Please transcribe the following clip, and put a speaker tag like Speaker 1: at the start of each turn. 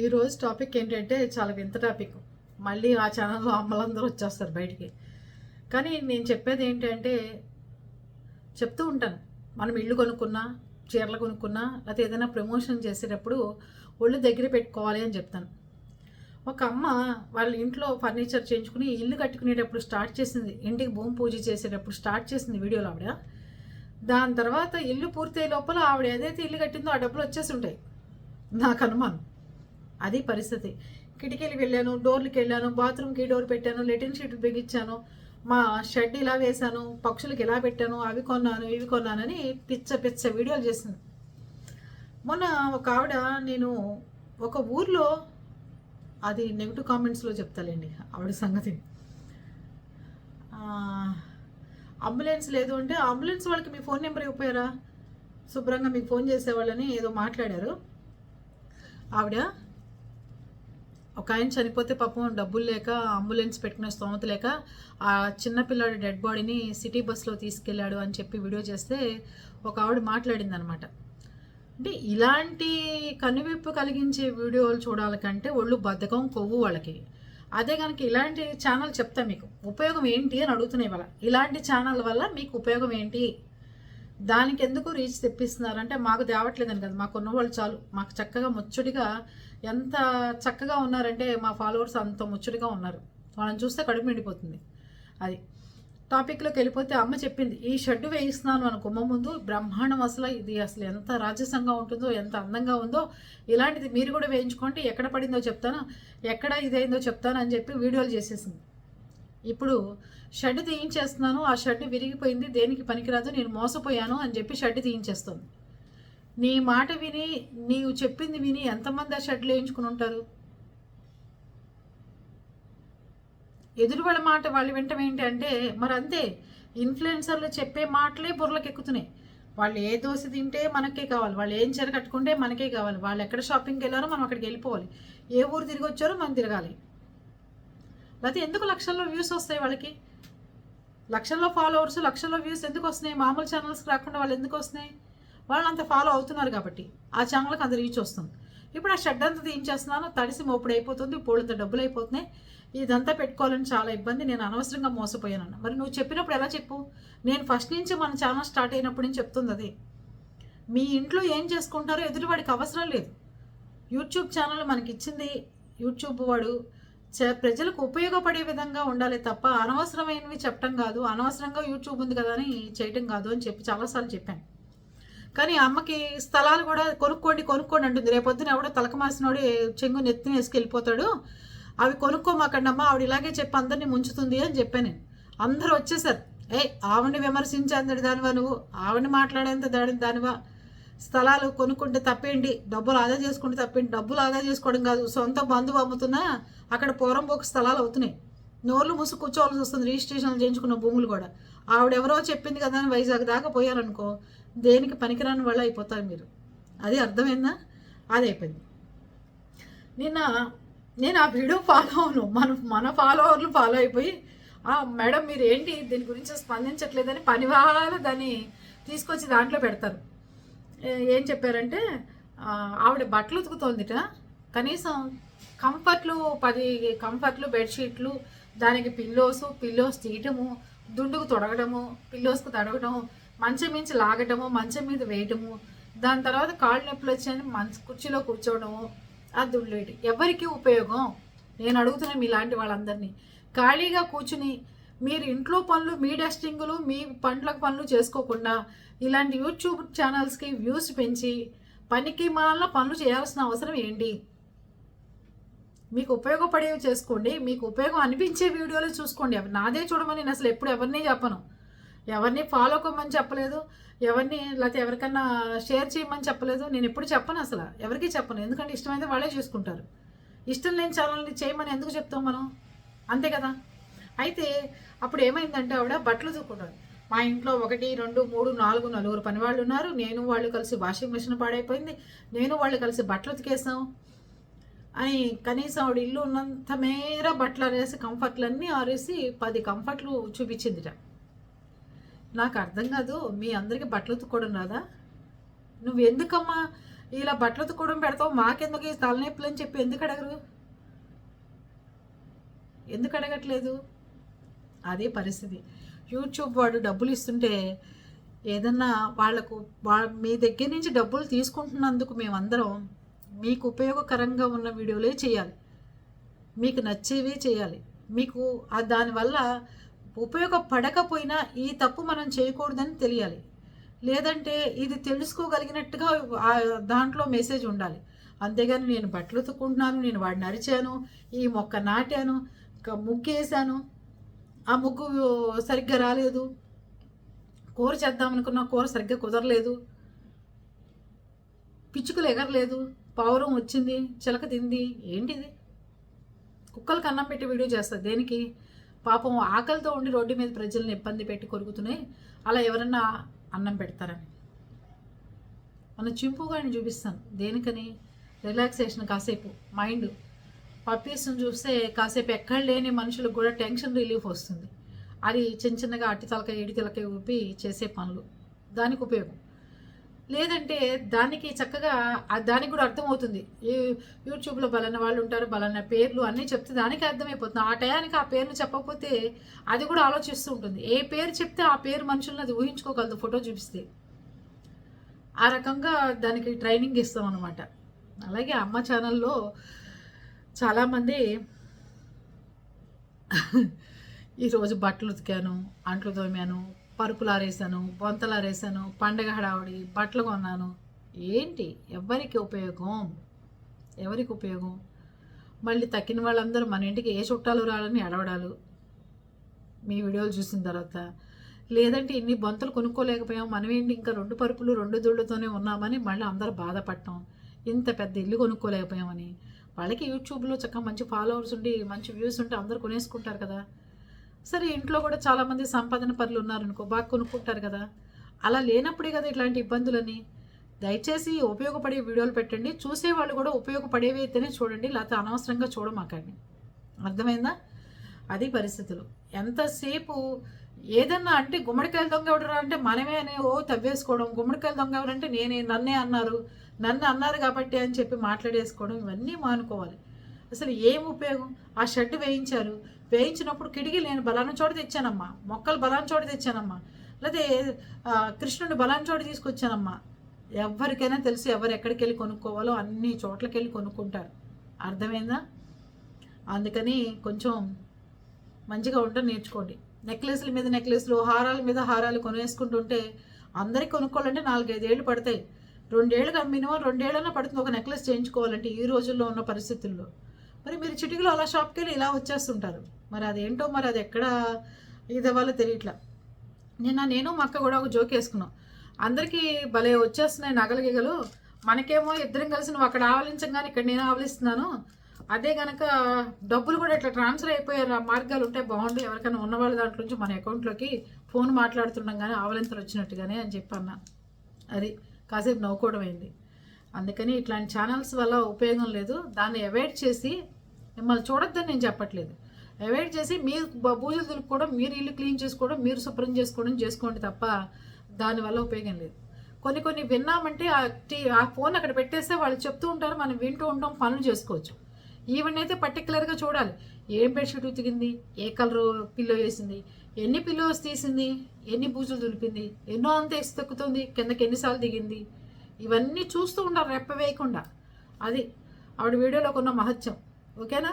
Speaker 1: ఈరోజు టాపిక్ ఏంటంటే చాలా వింత టాపిక్. మళ్ళీ ఆ ఛానల్లో అమ్మలందరూ వచ్చేస్తారు బయటికి. కానీ నేను చెప్పేది ఏంటంటే చెప్తూ ఉంటాను. మనం ఇల్లు కొనుక్కున్నా చీరలు కొనుక్కున్నా లేకపోతే ఏదైనా ప్రమోషన్ చేసేటప్పుడు ఒళ్ళు దగ్గర పెట్టుకోవాలి అని చెప్తాను. ఒక అమ్మ వాళ్ళ ఇంట్లో ఫర్నిచర్ చేయించుకుని ఇల్లు కట్టుకునేటప్పుడు స్టార్ట్ చేసింది ఇంటికి భూమి పూజ చేసేటప్పుడు స్టార్ట్ చేసింది వీడియోలో ఆవిడ. దాని తర్వాత ఇల్లు పూర్తయ్యే లోపల ఆవిడ ఏదైతే ఇల్లు కట్టిందో ఆ డబ్బులు వచ్చేసి ఉంటాయి. నాకు అనుమానం. అది పరిస్థితి. కిటికీలకు వెళ్ళాను డోర్లకు వెళ్ళాను బాత్రూమ్కి డోర్ పెట్టాను లెటిన్ షీట్ బిగించాను మా షెడ్ ఇలా వేశాను పక్షులకి ఇలా పెట్టాను అవి కొన్నాను ఇవి కొన్నానని పిచ్చ పిచ్చ వీడియోలు చేసింది. మొన్న ఒక ఆవిడ నేను ఒక ఊర్లో అది నెగిటివ్ కామెంట్స్లో చెప్తాలేండి ఆవిడ సంగతి. అంబులెన్స్ లేదు అంటే అంబులెన్స్ వాళ్ళకి మీ ఫోన్ నెంబర్ ఇవ్వపోయారా శుభ్రంగా మీకు ఫోన్ చేసేవాళ్ళని ఏదో మాట్లాడారు. ఆవిడ ఒక ఆయన చనిపోతే పాపం డబ్బులు లేక అంబులెన్స్ పెట్టుకునే స్తోమత లేక ఆ చిన్నపిల్లాడి డెడ్ బాడీని సిటీ బస్సులో తీసుకెళ్ళాడు అని చెప్పి వీడియో చేస్తే ఒక ఆవిడ మాట్లాడింది అనమాట అంటే ఇలాంటి కనువిప్పు కలిగించే వీడియోలు చూడాలి కంటే ఒళ్ళు బద్ధకం కొవ్వు వాళ్ళకి. అదే కనుక ఇలాంటి ఛానల్ చెప్తా మీకు. ఉపయోగం ఏంటి అని అడుగుతున్నాయి వాళ్ళ ఇలాంటి ఛానల్ వల్ల మీకు ఉపయోగం ఏంటి? దానికి ఎందుకు రీచ్ తెప్పిస్తున్నారంటే మాకు తేవట్లేదని కదా మాకు ఉన్నవాళ్ళు చాలు. మాకు చక్కగా ముచ్చటిగా ఎంత చక్కగా ఉన్నారంటే మా ఫాలోవర్స్ అంత ముచ్చటిగా ఉన్నారు. వాళ్ళని చూస్తే కడుపు నిండిపోతుంది. అది టాపిక్లోకి వెళ్ళిపోతే అమ్మ చెప్పింది ఈ షెడ్ వేయిస్తున్నాను అని కుమ్మ ముందు. బ్రహ్మాండం అసలు ఇది అసలు ఎంత రాజసంగా ఉంటుందో ఎంత అందంగా ఉందో. ఇలాంటిది మీరు కూడా వేయించుకోండి. ఎక్కడ పడిందో చెప్తాను ఎక్కడ ఇదైందో చెప్తాను అని చెప్పి వీడియోలు చేసేసింది. ఇప్పుడు షడ్డు తీయించేస్తున్నాను ఆ షెడ్ విరిగిపోయింది దేనికి పనికిరాదు నేను మోసపోయాను అని చెప్పి షెడ్ తీయించేస్తుంది. నీ మాట విని నీవు చెప్పింది విని ఎంతమంది ఆ షెడ్లు వేయించుకుని ఉంటారు? ఎదురు వాళ్ళ మాట వాళ్ళు వింటం ఏంటి అంటే మరి అంతే ఇన్ఫ్లుయెన్సర్లు చెప్పే మాటలే బుర్రలకు ఎక్కుతున్నాయి. వాళ్ళు ఏ దోశ తింటే మనకే కావాలి వాళ్ళు ఏం చీర కట్టుకుంటే మనకే కావాలి వాళ్ళు ఎక్కడ షాపింగ్కి వెళ్ళారో మనం అక్కడికి వెళ్ళిపోవాలి. ఏ ఊరు తిరిగి వచ్చారో మనం తిరగాలి. లేకపోతే ఎందుకు లక్షల్లో వ్యూస్ వస్తాయి వాళ్ళకి? లక్షల్లో ఫాలోవర్స్ లక్షల్లో వ్యూస్ ఎందుకు వస్తున్నాయి? మామూలు ఛానల్స్కి రాకుండా వాళ్ళు ఎందుకు వస్తున్నాయి? వాళ్ళు అంత ఫాలో అవుతున్నారు కాబట్టి ఆ ఛానల్కి అంత రీచ్ వస్తుంది. ఇప్పుడు ఆ షెడ్ అంతా తీయించేస్తున్నాను తడిసి మోపుడు అయిపోతుంది పోళ్ళంత డబ్బులు అయిపోతున్నాయి. ఇదంతా పెట్టుకోవాలని చాలా ఇబ్బంది నేను అనవసరంగా మోసపోయాను మరి నువ్వు చెప్పినప్పుడు ఎలా చెప్పు? నేను ఫస్ట్ నుంచి మన ఛానల్ స్టార్ట్ అయినప్పుడు నుంచి చెప్తుంది అది. మీ ఇంట్లో ఏం చేసుకుంటారో ఎదురువాడికి అవసరం లేదు. యూట్యూబ్ ఛానల్ మనకి ఇచ్చింది యూట్యూబ్ వాడు ప్రజలకు ఉపయోగపడే విధంగా ఉండాలి తప్ప అనవసరమైనవి చెప్పడం కాదు. అనవసరంగా యూట్యూబ్ ఉంది కదా అని చేయటం కాదు అని చెప్పి చాలాసార్లు చెప్పాను. కానీ అమ్మకి స్థలాలు కూడా కొనుక్కోండి కొనుక్కోండి అంటుంది. రేపొద్దున ఎవడో తలకమాసినోడు చెంగు నెత్తిని వేసుకెళ్ళిపోతాడు అవి కొనుక్కోమాకండమ్మ ఆవిడ ఇలాగే చెప్పి అందరినీ ముంచుతుంది అని చెప్పాను నేను. అందరూ వచ్చేసారు. ఏ ఆవిడని విమర్శించేందడి దానివా నువ్వు? ఆవిడని మాట్లాడేంత దాని దానివా? స్థలాలు కొనుక్కుంటే తప్పేంటి? డబ్బులు ఆదా చేసుకుంటే తప్పేంటి? డబ్బులు ఆదా చేసుకోవడం కాదు. సొంత బంధువు అమ్ముతున్నా అక్కడ పోరంబోకు స్థలాలు అవుతున్నాయి. నోర్లు మూసి కూర్చోవాల్సి వస్తుంది. రిజిస్ట్రేషన్లు చేయించుకున్న భూములు కూడా. ఆవిడెవరో చెప్పింది కదా అని వైజాగ్ దాకా పోయారనుకో దేనికి పనికిరాని వాళ్ళు అయిపోతారు మీరు. అది అర్థమైందా? అది అయిపోయింది. నిన్న నేను ఆ వీడియో ఫాలో అవును మన మన ఫాలోవర్లు ఫాలో అయిపోయి "ఆ, మేడం మీరు ఏంటి దీని గురించి స్పందించట్లేదని పనివాళ్ళు దాన్ని తీసుకొచ్చి దాంట్లో పెడతారు. ఏం చెప్పారంటే ఆవిడ బట్టలు ఉతుకుతోందిట. కనీసం కంఫర్ట్లు పది కంఫర్ట్లు బెడ్షీట్లు దానికి పిల్లోస్ పిల్లోస్ తీయటము దుండుకు తొడగడము పిల్లోస్కు తడగడము మంచం మించి లాగటము మంచం మీద వేయటము దాని తర్వాత కాళ్ళు నొప్పులు వచ్చాయని మంచి కుర్చీలో కూర్చోవడము ఆ దుండు ఎవరికి ఉపయోగం? నేను అడుగుతున్నా మీలాంటి వాళ్ళందరినీ. ఖాళీగా కూర్చుని మీరు ఇంట్లో పనులు మీ డస్టింగులు మీ పండ్ల పనులు చేసుకోకుండా ఇలాంటి యూట్యూబ్ ఛానల్స్కి వ్యూస్ పెంచి పనికి మాల పనులు చేయాల్సిన అవసరం ఏంటి? మీకు ఉపయోగపడేవి చేసుకోండి. మీకు ఉపయోగం అనిపించే వీడియోలు చూసుకోండి. అవి నాదే చూడమని నేను అసలు ఎప్పుడు ఎవరిని చెప్పను. ఎవరిని ఫాలో కమ్మని చెప్పలేదు. ఎవరిని లేకపోతే ఎవరికన్నా షేర్ చేయమని చెప్పలేదు. నేను ఎప్పుడు చెప్పను అసలు. ఎవరికి చెప్పను. ఎందుకంటే ఇష్టమైతే వాళ్ళే చూసుకుంటారు. ఇష్టం లేని ఛానల్ని చేయమని ఎందుకు చెప్తాం మనం? అంతే కదా? అయితే అప్పుడు ఏమైందంటే ఆవిడ బట్టలు చూసుకుంటారు మా ఇంట్లో ఒకటి రెండు మూడు నాలుగు నలుగురు పనివాళ్ళు ఉన్నారు. నేను వాళ్ళు కలిసి వాషింగ్ మిషన్ పాడైపోయింది. నేను వాళ్ళు కలిసి బట్టలు ఉతికేసాం అని కనీసం ఆవిడ ఇల్లు ఉన్నంత మేర బట్టలు ఆరేసి కంఫర్ట్లన్నీ ఆరేసి పది కంఫర్ట్లు చూపించిందిట. నాకు అర్థం కాదు మీ అందరికీ బట్టలు ఉతుక్కోవడం రాదా? నువ్వు ఎందుకమ్మా ఇలా బట్టలు ఉతుక్కోవడం పెడతావు? మాకెందుకు ఈ తలనొప్పులు అని చెప్పి ఎందుకు అడగరు? ఎందుకు అడగట్లేదు? అదే పరిస్థితి. యూట్యూబ్ వాడు డబ్బులు ఇస్తుంటే ఏదన్నా వాళ్ళకు వా మీ దగ్గర నుంచి డబ్బులు తీసుకుంటున్నందుకు మేమందరం మీకు ఉపయోగకరంగా ఉన్న వీడియోలే చేయాలి. మీకు నచ్చేవే చేయాలి. మీకు దానివల్ల ఉపయోగపడకపోయినా ఈ తప్పు మనం చేయకూడదని తెలియాలి. లేదంటే ఇది తెలుసుకోగలిగినట్టుగా దాంట్లో మెసేజ్ ఉండాలి. అంతేగాని నేను బట్టలు ఉతుక్కుంటున్నాను నేను వాడిని అరిచాను ఈ మొక్క నాటాను ఇంకా ముగ్గు ఆ ముగ్గు సరిగ్గా రాలేదు. కూర చేద్దాం అనుకున్న కూర సరిగ్గా కుదరలేదు. పిచ్చుకలు ఎగరలేదు. పావురం వచ్చింది. చిలక తింది. ఏంటిది? కుక్కలకు అన్నం పెట్టి వీడియో చేస్తుంది దేనికి? పాపం ఆకలితో ఉండి రోడ్డు మీద ప్రజల్ని ఇబ్బంది పెట్టి కొరుకుతున్నాయి అలా ఎవరన్నా అన్నం పెడతారని. మన చింపుగాని చూపిస్తాను. దేనికని? రిలాక్సేషన్ కాసేపు. మైండ్ పప్పీస్ని చూస్తే కాసేపు ఎక్కడ లేని మనుషులకు కూడా టెన్షన్ రిలీఫ్ వస్తుంది. అది చిన్న చిన్నగా అట్టి తలకాయ ఏడి తలకాయ ఊపి చేసే పనులు. దానికి ఉపయోగం. లేదంటే దానికి చక్కగా దానికి కూడా అర్థమవుతుంది. ఈ యూట్యూబ్లో బలన్న వాళ్ళు ఉంటారు బలన్న పేర్లు అన్నీ చెప్తే దానికి అర్థమైపోతుంది. ఆ టయానికి ఆ పేర్లు చెప్పకపోతే అది కూడా ఆలోచిస్తూ ఉంటుంది. ఏ పేరు చెప్తే ఆ పేరు మనుషులను అది ఊహించుకోగలదు ఫోటో చూపిస్తే. ఆ రకంగా దానికి ట్రైనింగ్ ఇస్తాం అనమాట అలాగే అమ్మ ఛానల్లో చాలామంది ఈరోజు బట్టలు ఉతికాను అంట్లు తోమాను పరుపులు ఆరేసాను బొంతలు ఆరేసాను పండగ హడావుడి బట్టలు కొన్నాను. ఏంటి? ఎవరికి ఉపయోగం? ఎవరికి ఉపయోగం? మళ్ళీ తక్కిన వాళ్ళందరూ మన ఇంటికి ఏ చుట్టాలు రాలని అడవడాలు. మీ వీడియోలు చూసిన తర్వాత లేదంటే ఇన్ని బొంతలు కొనుక్కోలేకపోయాం మనమేంటి ఇంకా రెండు పరుపులు రెండు దుళ్ళతోనే ఉన్నామని మళ్ళీ అందరూ బాధపడటం. ఇంత పెద్ద ఇల్లు కొనుక్కోలేకపోయామని. వాళ్ళకి యూట్యూబ్లో చక్కగా మంచి ఫాలోవర్స్ ఉండి మంచి వ్యూస్ ఉంటే అందరూ కొనేసుకుంటారు కదా. సరే ఇంట్లో కూడా చాలామంది సంపాదన పనులు ఉన్నారనుకో బాగా కొనుక్కుంటారు కదా. అలా లేనప్పుడే కదా ఇట్లాంటి ఇబ్బందులని. దయచేసి ఉపయోగపడే వీడియోలు పెట్టండి. చూసేవాళ్ళు కూడా ఉపయోగపడేవి అయితేనే చూడండి లేకపోతే అనవసరంగా చూడమాకండి. అర్థమైందా? అది పరిస్థితులు. ఎంతసేపు ఏదన్నా అంటే గుమ్మడికాయలు దొంగ ఎవడరా అంటే మనమే అనే ఓ తవ్వేసుకోవడం గుమ్మడికాయలు దొంగ ఎవరంటే నేనే నన్నే అన్నారు. నన్ను అన్నారు కాబట్టి అని చెప్పి మాట్లాడేసుకోవడం ఇవన్నీ మానుకోవాలి. అసలు ఏం ఉపయోగం? ఆ షెడ్ వేయించారు. వేయించినప్పుడు కిటికీలు నేను బలాన చోట తెచ్చానమ్మా. మొక్కలు బలాన చోట తెచ్చానమ్మా. లేకపోతే కృష్ణుని బలాన చోట తీసుకొచ్చానమ్మా. ఎవరికైనా తెలుసు ఎవరు ఎక్కడికి వెళ్ళి కొనుక్కోవాలో అన్ని చోట్లకి వెళ్ళి కొనుక్కుంటారు. అర్థమైందా? అందుకని కొంచెం మంచిగా ఉండటం నేర్చుకోండి. నెక్లెస్ల మీద నెక్లెస్లు హారాల మీద హారాలు కొనేసుకుంటుంటే అందరికి కొనుక్కోవాలంటే నాలుగైదేళ్ళు పడతాయి. రెండేళ్ళుగా మినిమం రెండేళ్ళైనా పడుతుంది ఒక నెక్లెస్ చేయించుకోవాలంటే ఈ రోజుల్లో ఉన్న పరిస్థితుల్లో. మరి మీరు చిటికలో అలా షాప్కి వెళ్ళి ఇలా వచ్చేస్తుంటారు. మరి అదేంటో మరి అది ఎక్కడ ఇది అవ్వాలో తెలియట్లా. నిన్న నేను మా అక్క కూడా ఒక జోక్ వేసుకున్నాం. అందరికీ భలే వచ్చేస్తున్నాయి నగలు గిగలు. మనకేమో ఇద్దరం కలిసి నువ్వు అక్కడ ఆవలించగానే ఇక్కడ నేను ఆవలిస్తున్నాను. అదే కనుక డబ్బులు కూడా ఇట్లా ట్రాన్స్ఫర్ అయిపోయే మార్గాలు ఉంటే బాగుండు. ఎవరికైనా ఉన్నవాళ్ళ దాంట్లో నుంచి మన అకౌంట్లోకి ఫోన్ మాట్లాడుతున్నాం కానీ ఆవలింతలు వచ్చినట్టుగానే అని చెప్పన్న. అది కాసేపు నవ్వుకోవడం అయింది. అందుకని ఇట్లాంటి ఛానల్స్ వల్ల ఉపయోగం లేదు. దాన్ని అవాయిడ్ చేసి మిమ్మల్ని చూడొద్దని నేను చెప్పట్లేదు. అవాయిడ్ చేసి మీరు బూజులు దులుపుకోవడం మీరు ఇల్లు క్లీన్ చేసుకోవడం మీరు శుభ్రం చేసుకోవడం చేసుకోండి తప్ప దానివల్ల ఉపయోగం లేదు. కొన్ని కొన్ని విన్నామంటే ఆ టీ ఆ ఫోన్ అక్కడ పెట్టేస్తే వాళ్ళు చెప్తూ ఉంటారు. మనం వింటూ ఉంటాం పనులు చేసుకోవచ్చు. ఈవెన్ అయితే పర్టికులర్గా చూడాలి. ఏం బెడ్షీట్ ఉతికింది? ఏ కలర్ పిల్లో వేసింది? ఎన్ని పిల్లోస్ తీసింది? ఎన్ని బూజులు దులిపింది? ఎన్నో అంత ఎసి తొక్కుతుంది? కిందకి ఎన్నిసార్లు దిగింది? ఇవన్నీ చూస్తూ ఉండాలి రెప్ప వేయకుండా. అది ఆవిడ వీడియోలో కొన్న మహత్యం. ఓకేనా?